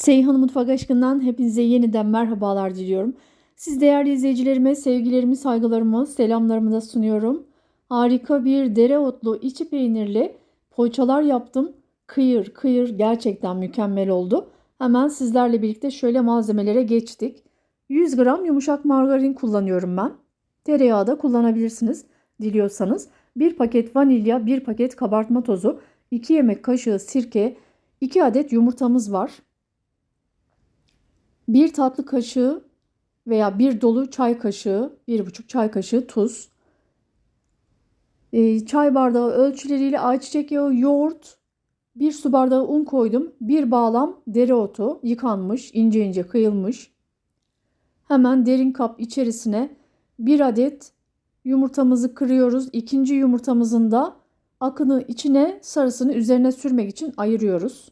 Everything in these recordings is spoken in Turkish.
Seyhan Mutfak Aşkı'ndan hepinize yeniden merhabalar diliyorum. Siz değerli izleyicilerime sevgilerimi, saygılarımı, selamlarımı da sunuyorum. Harika bir dereotlu içi peynirli poğaçalar yaptım. Kıyır kıyır gerçekten mükemmel oldu. Hemen sizlerle birlikte şöyle malzemelere geçtik. 100 gram yumuşak margarin kullanıyorum ben. Tereyağı da kullanabilirsiniz diliyorsanız. 1 paket vanilya, 1 paket kabartma tozu, 2 yemek kaşığı sirke, 2 adet yumurtamız var. 1 tatlı kaşığı veya 1 dolu çay kaşığı, 1,5 çay kaşığı tuz. E, çay bardağı ölçüleriyle ayçiçek yağı, yoğurt, 1 su bardağı un koydum. 1 bağlam dereotu yıkanmış, ince ince kıyılmış. Hemen derin kap içerisine 1 adet yumurtamızı kırıyoruz. İkinci yumurtamızın da akını içine sarısını üzerine sürmek için ayırıyoruz.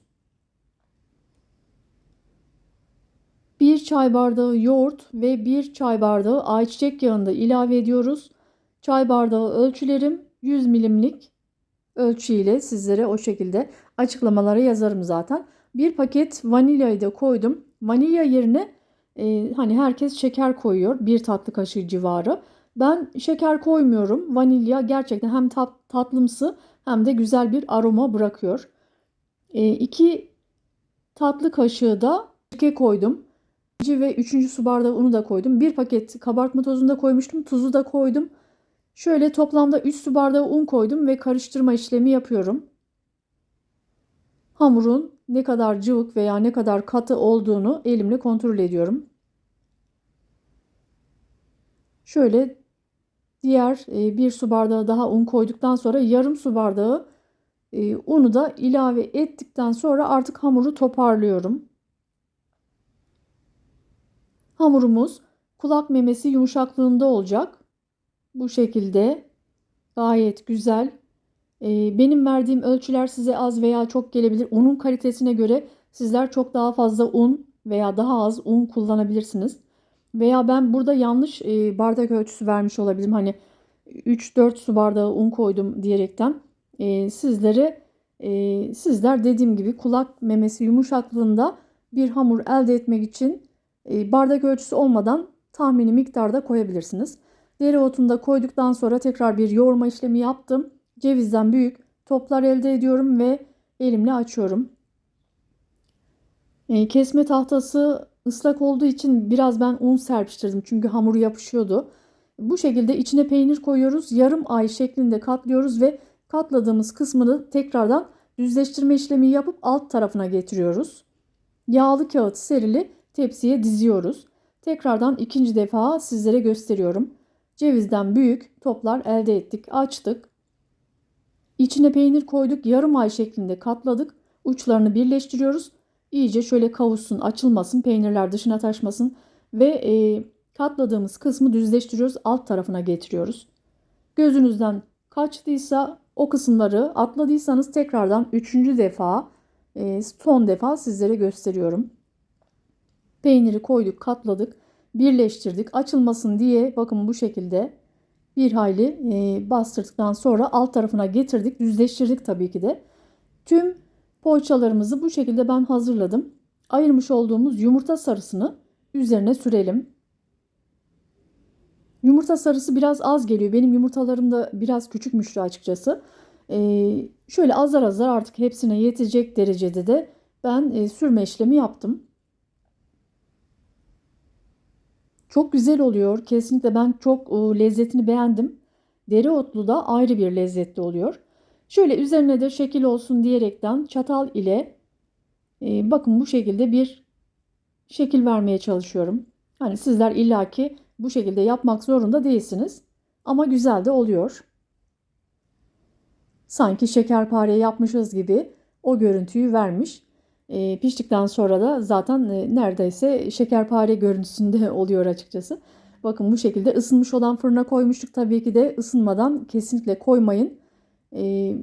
1 çay bardağı yoğurt ve 1 çay bardağı ayçiçek yağını da ilave ediyoruz. Çay bardağı ölçülerim 100 milimlik ölçüyle sizlere o şekilde açıklamalara yazarım zaten. Bir paket vanilyayı da koydum. Vanilya yerine e, hani herkes şeker koyuyor. Bir tatlı kaşığı civarı. Ben şeker koymuyorum. Vanilya gerçekten hem tat, tatlımsı hem de güzel bir aroma bırakıyor. 2 e, tatlı kaşığı da sirke koydum. İkinci ve üçüncü su bardağı unu da koydum. Bir paket kabartma tozunu da koymuştum. Tuzu da koydum. Şöyle toplamda 3 su bardağı un koydum ve karıştırma işlemi yapıyorum. Hamurun ne kadar cıvık veya ne kadar katı olduğunu elimle kontrol ediyorum. Şöyle diğer e, bir su bardağı daha un koyduktan sonra yarım su bardağı e, unu da ilave ettikten sonra artık hamuru toparlıyorum. Hamurumuz kulak memesi yumuşaklığında olacak. Bu şekilde gayet güzel. Ee, benim verdiğim ölçüler size az veya çok gelebilir. Unun kalitesine göre sizler çok daha fazla un veya daha az un kullanabilirsiniz. Veya ben burada yanlış e, bardak ölçüsü vermiş olabilirim. Hani 3-4 su bardağı un koydum diyerekten. E, sizlere e, sizler dediğim gibi kulak memesi yumuşaklığında bir hamur elde etmek için bardak ölçüsü olmadan tahmini miktarda koyabilirsiniz. Dereotunu da koyduktan sonra tekrar bir yoğurma işlemi yaptım. Cevizden büyük toplar elde ediyorum ve elimle açıyorum. E, kesme tahtası ıslak olduğu için biraz ben un serpiştirdim çünkü hamur yapışıyordu. Bu şekilde içine peynir koyuyoruz. Yarım ay şeklinde katlıyoruz ve katladığımız kısmını tekrardan düzleştirme işlemi yapıp alt tarafına getiriyoruz. Yağlı kağıt serili tepsiye diziyoruz. Tekrardan ikinci defa sizlere gösteriyorum. Cevizden büyük toplar elde ettik. Açtık. İçine peynir koyduk. Yarım ay şeklinde katladık. Uçlarını birleştiriyoruz. İyice şöyle kavuşsun, açılmasın, peynirler dışına taşmasın ve e, katladığımız kısmı düzleştiriyoruz. Alt tarafına getiriyoruz. Gözünüzden kaçtıysa o kısımları atladıysanız tekrardan üçüncü defa e, son defa sizlere gösteriyorum. Peyniri koyduk, katladık, birleştirdik. Açılmasın diye bakın bu şekilde bir hayli e, bastırdıktan sonra alt tarafına getirdik. Düzleştirdik tabii ki de. Tüm poğaçalarımızı bu şekilde ben hazırladım. Ayırmış olduğumuz yumurta sarısını üzerine sürelim. Yumurta sarısı biraz az geliyor. Benim yumurtalarım da biraz küçükmüştü açıkçası. Ee, şöyle azar azar artık hepsine yetecek derecede de ben e, sürme işlemi yaptım. Çok güzel oluyor. Kesinlikle ben çok e, lezzetini beğendim. Dereotlu da ayrı bir lezzetli oluyor. Şöyle üzerine de şekil olsun diyerekten çatal ile e, bakın bu şekilde bir şekil vermeye çalışıyorum. Hani sizler illaki bu şekilde yapmak zorunda değilsiniz. Ama güzel de oluyor. Sanki şekerpare yapmışız gibi o görüntüyü vermiş. E, piştikten sonra da zaten e, neredeyse şekerpare görüntüsünde oluyor açıkçası. Bakın bu şekilde ısınmış olan fırına koymuştuk. Tabii ki de ısınmadan kesinlikle koymayın. E,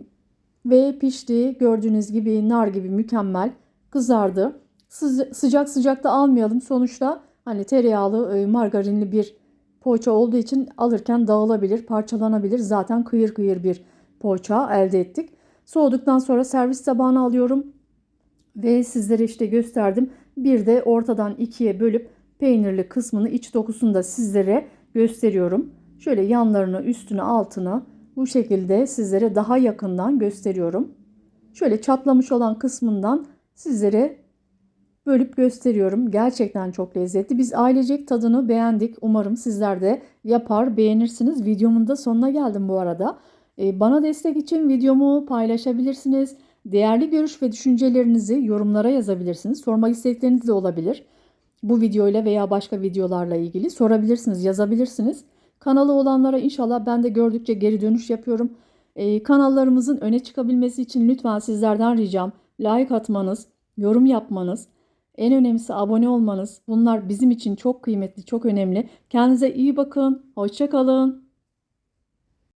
ve pişti. Gördüğünüz gibi nar gibi mükemmel kızardı. Sı sıcak sıcak da almayalım. Sonuçta hani tereyağlı e, margarinli bir poğaça olduğu için alırken dağılabilir, parçalanabilir. Zaten kıyır kıyır bir poğaça elde ettik. Soğuduktan sonra servis tabağına alıyorum. Ve sizlere işte gösterdim. Bir de ortadan ikiye bölüp peynirli kısmını iç dokusunu da sizlere gösteriyorum. Şöyle yanlarını üstünü altını bu şekilde sizlere daha yakından gösteriyorum. Şöyle çatlamış olan kısmından sizlere bölüp gösteriyorum. Gerçekten çok lezzetli. Biz ailecek tadını beğendik. Umarım sizler de yapar, beğenirsiniz. Videomun da sonuna geldim bu arada. Ee, Bana destek için videomu paylaşabilirsiniz. Değerli görüş ve düşüncelerinizi yorumlara yazabilirsiniz. Sormak istedikleriniz de olabilir. Bu videoyla veya başka videolarla ilgili sorabilirsiniz, yazabilirsiniz. Kanalı olanlara inşallah ben de gördükçe geri dönüş yapıyorum. Ee, kanallarımızın öne çıkabilmesi için lütfen sizlerden ricam like atmanız, yorum yapmanız, en önemlisi abone olmanız. Bunlar bizim için çok kıymetli, çok önemli. Kendinize iyi bakın. Hoşça kalın.